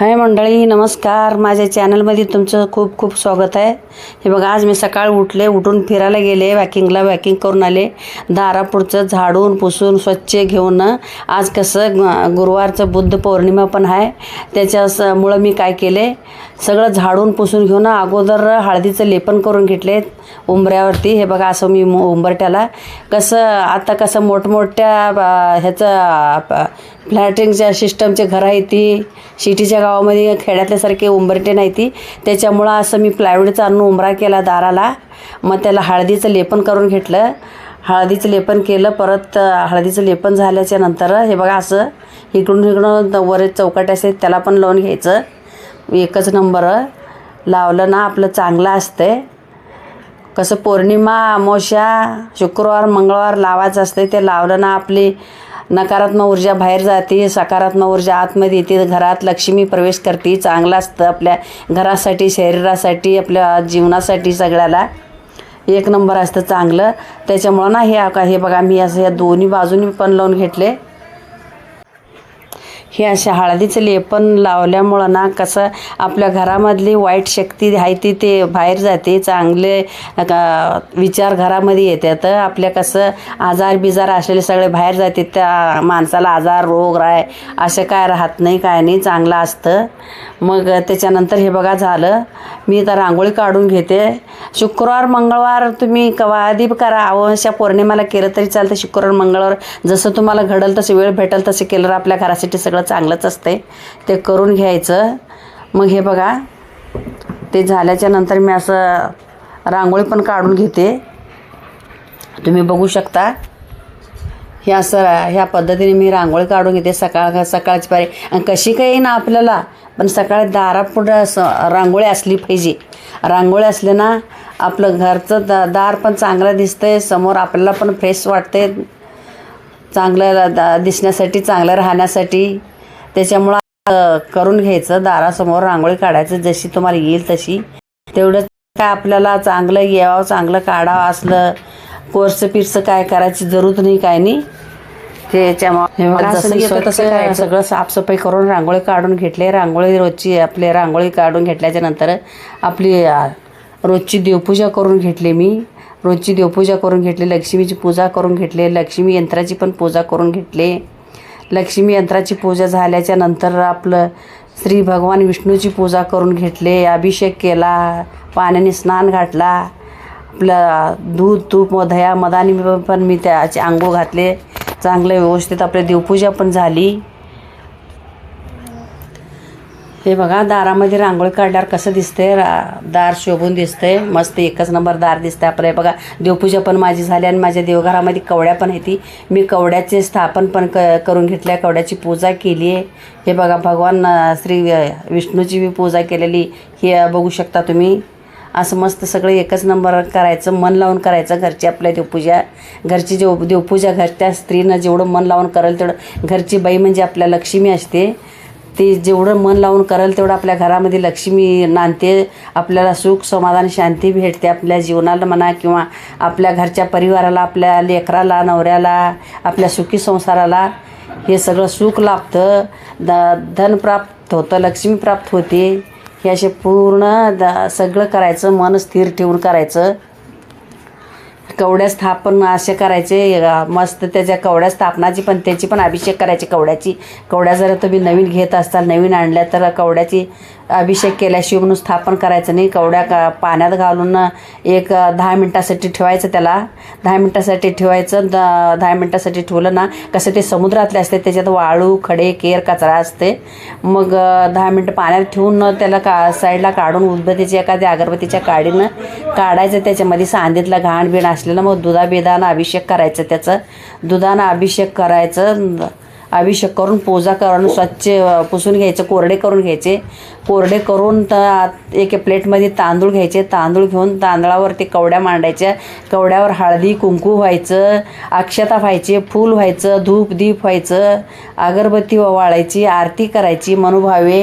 हाय मंडळी नमस्कार. माझ्या चॅनलमध्ये तुमचं खूप खूप स्वागत आहे. हे बघा आज मी सकाळ उठले उठून फिरायला गेले वॅकिंगला वॅकिंग करून आले. दारापुढचं झाडून पुसून स्वच्छ घेऊन आज कसं गुरुवारचं बुद्ध पौर्णिमा पण आहे. त्याच्यामुळं मी काय केले? सगळं झाडून पुसून घेऊन अगोदर हळदीचं लेपन करून घेतले उंबऱ्यावरती. हे बघा असं मी मु- उंबरट्याला. कसं आता कसं मोठमोठ्या ह्याचं फ्लॅटिंगच्या सिस्टमचे घरं आहे ती. सिटीच्या गावामध्ये खेड्यातल्यासारखे उंबरटे नाही ती. त्याच्यामुळं असं मी प्लायवूडचा आणून उंबरा केला दाराला. मग त्याला हळदीचं लेपन करून घेतलं. हळदीचं लेपन केलं परत हळदीचं लेपन झाल्याच्यानंतर हे बघा असं इकडून इकडून वर चौकट असेल त्याला पण लावून घ्यायचं. एकच नंबर लावलं ना आपलं चांगलं असते कसं पौर्णिमा अमावस्या शुक्रवार मंगळवार लावायचं असते ते लावलं ना आपली नकारात्मक ऊर्जा बाहेर जाते सकारात्मक ऊर्जा आतमध्ये येते घरात लक्ष्मी प्रवेश करते. चांगलं असतं आपल्या घरासाठी शरीरासाठी आपल्या जीवनासाठी सगळ्याला. एक नंबर असतं चांगलं. त्याच्यामुळं ना हे का हे बघा मी असं या दोन्ही बाजूनी पण लावून घेतले. हे अशा हळदीचं लेपन लावल्यामुळं ना कसं आपल्या घरामधली वाईट शक्ती आहे ती ते बाहेर जाते चांगले विचार घरामध्ये येतात. आपल्या कसं आजार बिजार असलेले सगळे बाहेर जाते त्या माणसाला आजार रोग राय असं काय राहत नाही काय नाही चांगलं असतं. मग त्याच्यानंतर हे बघा झालं. मी तर रांगोळी काढून घेते. शुक्रवार मंगळवार तुम्ही कवा आधी करा अवश्या पौर्णिमाला केलं तरी चालतं. शुक्रवार मंगळवार जसं तुम्हाला घडल तसं वेळ भेटेल तसं केलं आपल्या घरासाठी सगळं चांगलंच असते ते करून घ्यायचं. मग हे बघा ते झाल्याच्यानंतर मी असं रांगोळी पण काढून घेते. तुम्ही बघू शकता. हे असं ह्या पद्धतीने मी रांगोळी काढून घेते सकाळ सकाळची पारी. आणि कशी काही ना आपल्याला पण सकाळी दारापुढं स रांगोळी असली पाहिजे. रांगोळी असले ना आपलं घरचं द दार पण चांगलं दिसतंय समोर आपल्याला पण फ्रेश वाटते चांगलं दा दिसण्यासाठी चांगलं राहण्यासाठी. त्याच्यामुळं करून घ्यायचं दारासमोर रांगोळी काढायचं जशी तुम्हाला येईल तशी. तेवढं काय आपल्याला चांगलं यावं चांगलं काढावं असलं कोर्स पिरचं काय करायची जरूरत नाही काय नाही. त्याच्यामुळे. सगळं साफसफाई करून रांगोळी काढून घेतले. रांगोळी रोजची आपली रांगोळी काढून घेतल्याच्या नंतर आपली रोजची देवपूजा करून घेतली मी. रोजची देवपूजा करून घेतली लक्ष्मीची पूजा करून घेतली लक्ष्मी यंत्राची पण पूजा करून घेतली. लक्ष्मी यंत्राची पूजा झाल्याच्यानंतर आपलं श्री भगवान विष्णूची पूजा करून घेतले अभिषेक केला पाण्याने स्नान घातला आपलं दूध तूप व दह्या पण मी त्याचे आंघोळ घातले. चांगले व्यवस्थित आपले देवपूजा पण झाली. हे बघा दारामध्ये रांगोळी काढल्यावर कसं दिसते रा दार शोभून दिसतंय. मस्त एकच नंबर दार दिसते आपलं हे बघा देवपूजा पण माझी झाली आणि माझ्या देवघरामध्ये कवड्या पण आहे ती मी कवड्याचे स्थापन पण क करून घेतल्या. कवड्याची पूजा केली आहे. हे बघा भगवान श्री विष्णूची बी पूजा केलेली. हे बघू शकता तुम्ही. असं मस्त सगळं एकच नंबर करायचं मन लावून करायचं घरची आपल्या देवपूजा. घरची जेव देवपूजा घरच्या स्त्रीनं जेवढं मन लावून करेल तेवढं. घरची बाई म्हणजे आपल्या लक्ष्मी असते. ते जेवढं मन लावून करेल तेवढं आपल्या घरामध्ये लक्ष्मी नांदते. आपल्याला सुख समाधान शांती भेटते आपल्या जीवनाला म्हणा किंवा आपल्या घरच्या परिवाराला आपल्या लेकराला नवऱ्याला आपल्या सुखी संसाराला. हे सगळं सुख लाभतं. द धन प्राप्त होतं लक्ष्मी प्राप्त होते. हे असे पूर्ण द सगळं करायचं मन स्थिर ठेवून करायचं. कवड्या स्थापन असे करायचे मस्त त्याच्या कवड्या स्थापनाची पण त्याची पण अभिषेक करायची कवड्याची. कवड्या जर तुम्ही नवीन घेत असाल नवीन आणल्या तर कवड्याची अभिषेक केल्याशिवाय म्हणून स्थापन करायचं नाही. कवड्या का पाण्यात घालून एक दहा मिनटासाठी ठेवायचं त्याला. दहा मिनटासाठी ठेवायचं द दहा मिनटासाठी ठेवलं ना कसं ते समुद्रातले असते त्याच्यात वाळू खडे केर कचरा असते. मग दहा मिनटं पाण्यात ठेवून त्याला का साईडला काढून उदबत्तीची एखाद्या अगरबत्तीच्या काडीनं काढायचं त्याच्यामध्ये सांदीतला घाण बिण असलेलं मग दुधाबेदानं अभिषेक करायचं त्याचं. दुधानं अभिषेक करायचं अभिषेक करून पूजा करून स्वच्छ पुसून घ्यायचं कोरडे करून घ्यायचे. कोरडे करून त एक प्लेटमध्ये तांदूळ घ्यायचे. तांदूळ घेऊन तांदळावर ते कवड्या मांडायच्या. कवड्यावर हळदी कुंकू व्हायचं अक्षता व्हायचे फूल व्हायचं धूप दीप व्हायचं अगरबत्ती वाळायची आरती करायची मनोभावे.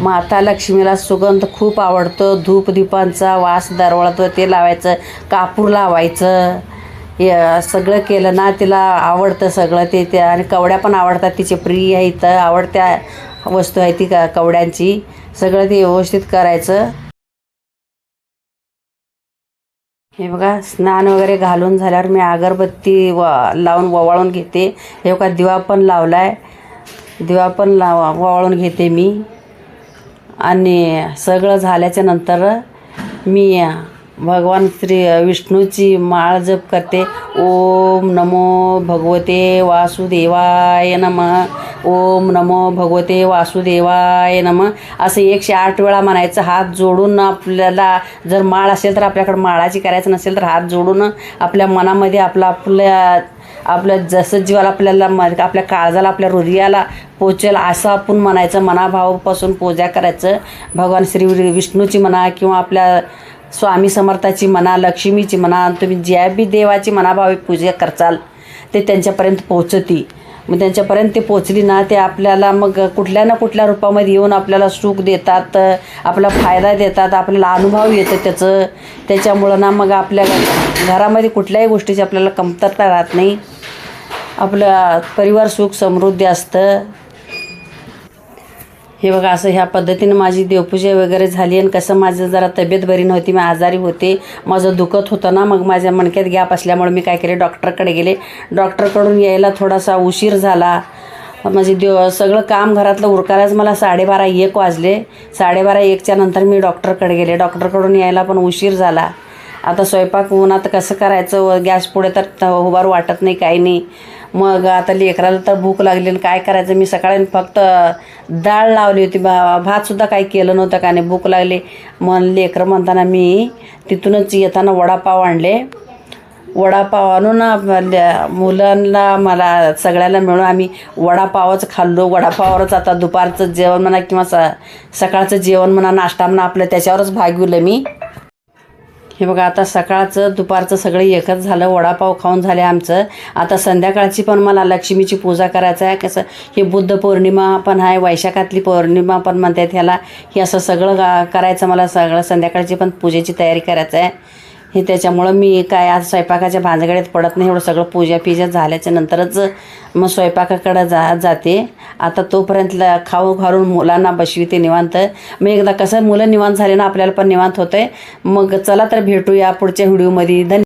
माता लक्ष्मीला सुगंध खूप आवडतो. धूप दीपांचा वास दरवळतो ते लावायचं कापूर लावायचं. हे सगळं केलं ना तिला आवडतं सगळं ते त्या आणि कवड्या पण आवडतात तिचे प्रिय आहे इथं आवडत्या वस्तू आहे ती का कवड्यांची. सगळं ते व्यवस्थित करायचं. हे बघा स्नान वगैरे घालून झाल्यावर मी अगरबत्ती व लावून ववाळून घेते. हे बघा दिवा पण लावला आहे दिवा पण लाव ववाळून घेते मी. आणि सगळं झाल्याच्यानंतर मी भगवान श्री विष्णूची माळ जप करते. ओम नमो भगवते वासुदेवाय नम. ओम नमो भगवते वासुदेवाय नम. असं एकशे आठ वेळा म्हणायचं. हात जोडून आपल्याला जर माळ असेल तर आपल्याकडे माळाची करायचं नसेल तर हात जोडून आपल्या मनामध्ये आपलं आपल्या आपल्या जसं जीवाला आपल्याला म आपल्या काळजाला आपल्या हृदयाला पोचेल असं आपण म्हणायचं. मनाभावापासून पूजा करायचं. भगवान श्री विष्णूची म्हणा किंवा आपल्या स्वामी समर्थाची म्हणा लक्ष्मीची म्हणा तुम्ही ज्या बी देवाची मनाभावे पूजा करचाल ते त्यांच्यापर्यंत पोहोचती. मग त्यांच्यापर्यंत ते पोचली ना ते आपल्याला मग कुठल्या ना कुठल्या रूपामध्ये येऊन आपल्याला सुख देतात आपला फायदा देतात आपल्याला अनुभव येतं त्याचं. त्याच्यामुळं ना मग आपल्या घरामध्ये कुठल्याही गोष्टीची आपल्याला कमतरता राहत नाही. आपलं परिवार सुख समृद्धी असतं. हे बघा असं ह्या पद्धतीनं माझी देवपूजा वगैरे झाली आणि कसं माझं जरा तब्येत बरी नव्हती मी आजारी होते. माझं दुखत होतं ना मग माझ्या मणक्यात गॅप असल्यामुळे मी काय केले डॉक्टरकडे गेले. डॉक्टरकडून यायला थोडासा उशीर झाला. म्हणजे देव सगळं काम घरातलं उरकायलाच मला साडेबारा एक वाजले. साडेबारा एकच्या नंतर मी डॉक्टरकडे गेले. डॉक्टरकडून यायला पण उशीर झाला. आता स्वयंपाक उन्हात कसं करायचं? गॅस पुढे तर त- वाटत नाही काही नाही. मग आता लेकराला तर भूक लागली आणि काय करायचं? मी सकाळी फक्त डाळ लावली होती. बा भातसुद्धा काही केलं नव्हतं का? नाही भूक लागली. मग लेकरं म्हणताना मी तिथूनच येताना वडापाव आणले. वडापाव आणून मुलांना मला सगळ्याला मिळून आम्ही वडापावच खाल्लो. वडापाववरच आता दुपारचं जेवण म्हणा किंवा स सकाळचं जेवण म्हणा नाश्ता म्हणा आपलं त्याच्यावरच भागविलं मी. हे बघा आता सकाळचं दुपारचं सगळं एकच झालं वडापाव खाऊन झाले आमचं. आता संध्याकाळची पण मला लक्ष्मीची पूजा करायचं आहे. कसं हे बुद्ध पौर्णिमा पण आहे वैशाखातली पौर्णिमा पण म्हणतात ह्याला. हे असं सगळं गा- करायचं मला सगळं संध्याकाळची पण पूजेची तयारी करायचं आहे. हे त्याच्यामुळं मी काय आज स्वयंपाकाच्या भांजगड्यात पडत नाही एवढं सगळं पूजा पिजा झाल्याच्या नंतरच मग स्वयंपाकाकडं जा जाते. आता तोपर्यंत खाऊ घालून मुलांना बसविते निवांत. मग एकदा कसं मुलं निवांत झाले ना आपल्याला पण निवांत होतं आहे मग चला तर भेटूया पुढच्या व्हिडिओमध्ये. धन्य